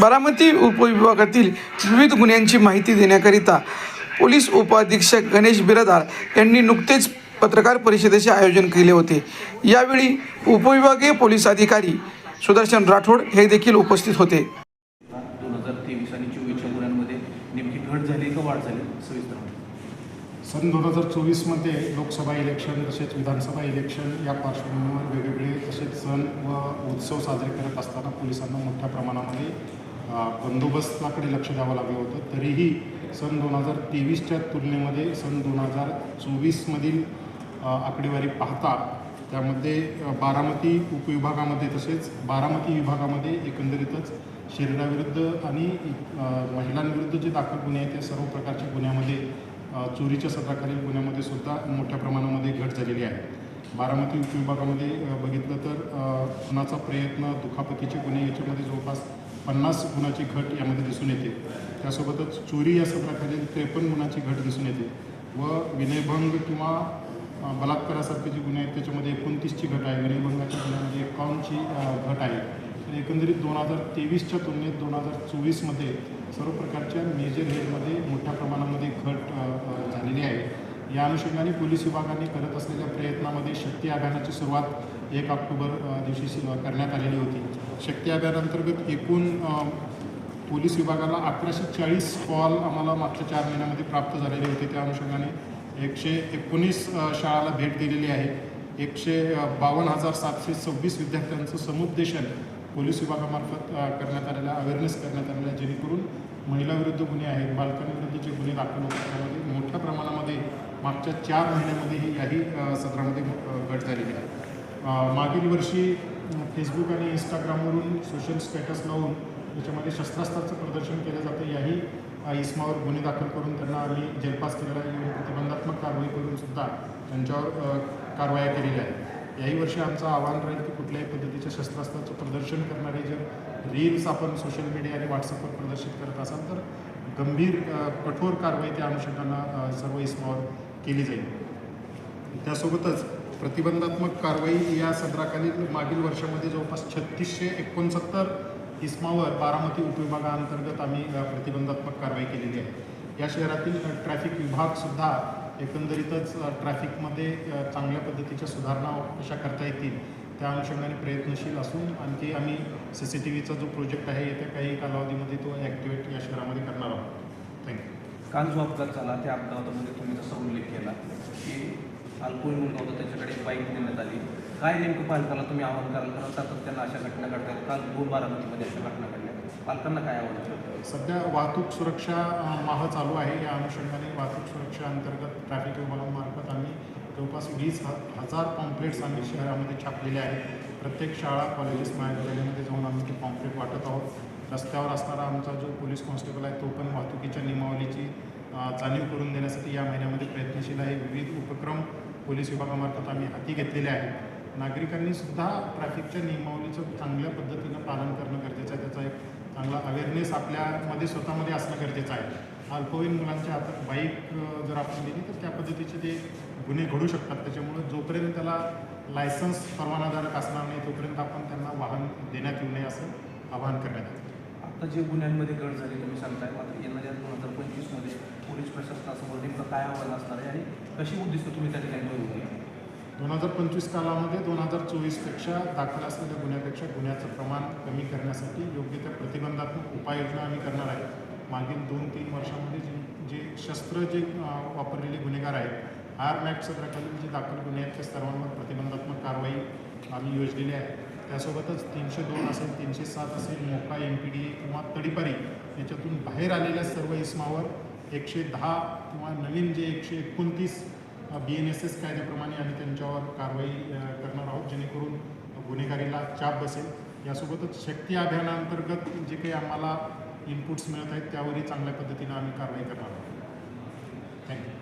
बारामती उपविभागातील विविध गुन्ह्यांची माहिती देण्याकरिता पोलीस उपअधीक्षक गणेश बिरादार यांनी नुकतेच पत्रकार परिषदेचे आयोजन केले होते. यावेळी उपविभागीय पोलीस अधिकारी सुदर्शन राठोड हे देखील उपस्थित होते. दोन हजार तेवीस आणि चोवीसच्या गुन्ह्यांमध्ये नेमकी घट झाली का वाढ झाली? सविस्तर माहिती. सन दोन हजार चोवीसमध्ये लोकसभा इलेक्शन तसेच विधानसभा इलेक्शन या पार्श्वभूमीवर वेगवेगळे तसेच सण व उत्सव साजरे करत असताना पोलिसांना मोठ्या प्रमाणामध्ये बंदोबस्ताकडे लक्ष द्यावं लागलं होतं. तरीही सन दोन हजार तेवीसच्या तुलनेमध्ये सन दोन हजार चोवीसमधील आकडेवारी पाहता त्यामध्ये बारामती उपविभागामध्ये तसेच बारामती विभागामध्ये एकंदरीतच शरीराविरुद्ध आणि महिलांविरुद्ध जे दाखल गुन्हे आहेत त्या सर्व प्रकारच्या गुन्ह्यामध्ये चोरीच्या सत्राखालील गुन्ह्यामध्ये सुद्धा मोठ्या प्रमाणामध्ये घट झालेली आहे. बारामती उपविभागामध्ये बघितलं तर खुनाचा प्रयत्न दुखापतीचे गुन्हे याच्यामध्ये जवळपास पन्नास गुणाची घट यामध्ये दिसून येते. त्यासोबतच चोरी या सत्राखाली त्रेपन्न गुणाची घट दिसून येते. व विनयभंग किंवा बलात्कारासारखे जे गुन्हे आहेत त्याच्यामध्ये एकोणतीसची घट आहे. विनयभंगाच्या गुन्ह्यामध्ये एकावन्नची घट आहे. तर एकंदरीत दोन हजार तेवीसच्या तुलनेत दोन हजार चोवीसमध्ये सर्व प्रकारच्या मेजर हेडमध्ये मोठ्या प्रमाणामध्ये घट झालेली आहे. या अनुषंगाने पोलीस विभागाने करत असलेल्या प्रयत्नामध्ये शक्ती अभियानाची सुरुवात एक ऑक्टोबर दिवशी करण्यात आलेली होती. शक्ती अभियानांतर्गत एकूण पोलीस विभागाला अकराशे चाळीस कॉल आम्हाला मागच्या चार महिन्यामध्ये प्राप्त झालेले होते. त्या अनुषंगाने एकशे एकोणीस शाळाला भेट दिलेली आहे. एकशे बावन्न हजार सातशे सव्वीस विद्यार्थ्यांचं समुपदेशन पोलीस विभागामार्फत करण्यात आलेलं अवेअरनेस करण्यात आलेलं आहे. जेणेकरून महिलाविरुद्ध गुन्हे आहेत बालकांविरुद्ध जे गुन्हे दाखल होतात त्यामध्ये मोठ्या प्रमाणामध्ये मागच्या चार महिन्यामध्ये ही याही सत्रामध्ये घट झालेली आहे. मागील वर्षी फेसबुक आणि इंस्टाग्रामवरून सोशल स्टेटस लावून त्याच्यामध्ये शस्त्रास्त्राचं प्रदर्शन केलं जातं. याही अ, इसमावर गुन्हे दाखल करून त्यांना आम्ही जेलपास केलेला आहे. प्रतिबंधात्मक कारवाई करून सुद्धा त्यांच्यावर कारवाया केलेल्या आहेत. याही वर्षी आमचं आव्हान राहील की कुठल्याही पद्धतीच्या शस्त्रास्त्राचं प्रदर्शन करणारे जर रील्स आपण सोशल मीडिया आणि व्हॉट्सअपवर प्रदर्शित करत असाल तर गंभीर कठोर कारवाई त्या अनुषंगानं सर्व इसमावर केली जाईल. त्यासोबतच प्रतिबंधात्मक कारवाई या सदराखालील मागील वर्षामध्ये जवळपास छत्तीसशे एकोणसत्तर इस्मावर बारामती उपविभागाअंतर्गत आम्ही प्रतिबंधात्मक कारवाई केलेली आहे. या शहरातील ट्रॅफिक विभागसुद्धा एकंदरीतच ट्रॅफिकमध्ये चांगल्या पद्धतीच्या सुधारणा कशा करता येतील त्या अनुषंगाने प्रयत्नशील असून आणखी आम्ही सी सी टी व्हीचा जो प्रोजेक्ट आहे येत्या काही कालावधीमध्ये तो ॲक्टिवेट या शहरामध्ये करणार आहोत. थँक्यू. काल जो अपघात झाला त्या अपघातामध्ये तुम्ही जसा उल्लेख केला की अल्पवयीन मुलगा होता त्याच्याकडे बाईक देण्यात आली. काय नेमकं पालकाला तुम्ही आवाहन कराल? कारण सातत्यानं अशा घटना घडतात काल दोन बारामतीमध्ये अशा घटना घडल्या पालकांना काय आव्हान सध्या वाहतूक सुरक्षा माह चालू आहे. या अनुषंगाने वाहतूक सुरक्षा अंतर्गत ट्रॅफिक विभागामार्फत आम्ही जवळपास वीस ह हजार पॉम्प्लेट्स आम्ही शहरामध्ये छापलेले आहेत. प्रत्येक शाळा कॉलेजेस महाविद्यालयामध्ये जाऊन आम्ही ते पॉम्प्लेट वाटत आहोत. रस्त्यावर असणारा आमचा जो पोलीस कॉन्स्टेबल आहे तो पण वाहतुकीच्या नियमावलीची जाणीव करून देण्यासाठी या महिन्यामध्ये प्रयत्नशील आहे. विविध उपक्रम पोलीस विभागामार्फत आम्ही हाती घेतलेले आहेत. नागरिकांनी सुद्धा ट्रॅफिकच्या नियमावलीचं चांगल्या पद्धतीनं पालन करणं गरजेचं आहे. त्याचा एक चांगला अवेअरनेस आपल्यामध्ये स्वतःमध्ये असणं गरजेचं आहे. अल्पवयीन मुलांच्या हातात बाईक जर आपण दिली तर त्या पद्धतीचे ते गुन्हे घडू शकतात. त्याच्यामुळं जोपर्यंत त्याला लायसन्स परवानाधारक असणार नाही तोपर्यंत आपण त्यांना वाहन देण्यात येऊ नये असं आवाहन करण्यात येतं आता जे गुन्ह्यांमध्ये घट झाली तुम्ही सांगताय मात्र येणाऱ्या दोन हजार पंचवीसमध्ये पोलीस प्रशासनासमोर नेमकं काय आव्हान असणार आहे आणि कशी उद्दिष्ट तुम्ही त्या ठिकाणी मिळवली दोन हजार पंचवीस कालामध्ये दोन हजार चोवीसपेक्षा दाखल असलेल्या गुन्ह्यापेक्षा गुन्ह्याचं प्रमाण कमी करण्यासाठी योग्य त्या प्रतिबंधात्मक उपाययोजना आम्ही करणार आहे. मागील दोन तीन वर्षामध्ये जे जे शस्त्र जे वापरलेले गुन्हेगार आहेत आर मॅक्ट सदराखालील जे दाखल गुन्हे आहेत त्या सर्वांवर प्रतिबंधात्मक कारवाई आम्ही योजलेली आहे. त्यासोबतच तीनशे दोन असेल तीनशे सात असेल MCOCA M P D A किंवा तडीपारी याच्यातून बाहेर आलेल्या सर्व इस्मावर एकशे दहा किंवा नवीन जे एकशे एकोणतीस बी एन एस एस कायद्याप्रमाणे आम्ही त्यांच्यावर कारवाई करणार आहोत जेणेकरून गुन्हेगारीला चाप बसेल. यासोबतच शक्ती अभियानांतर्गत जे काही आम्हाला इनपुट्स मिळत आहेत त्यावरही चांगल्या पद्धतीनं आम्ही कारवाई करणार आहोत. थँक्यू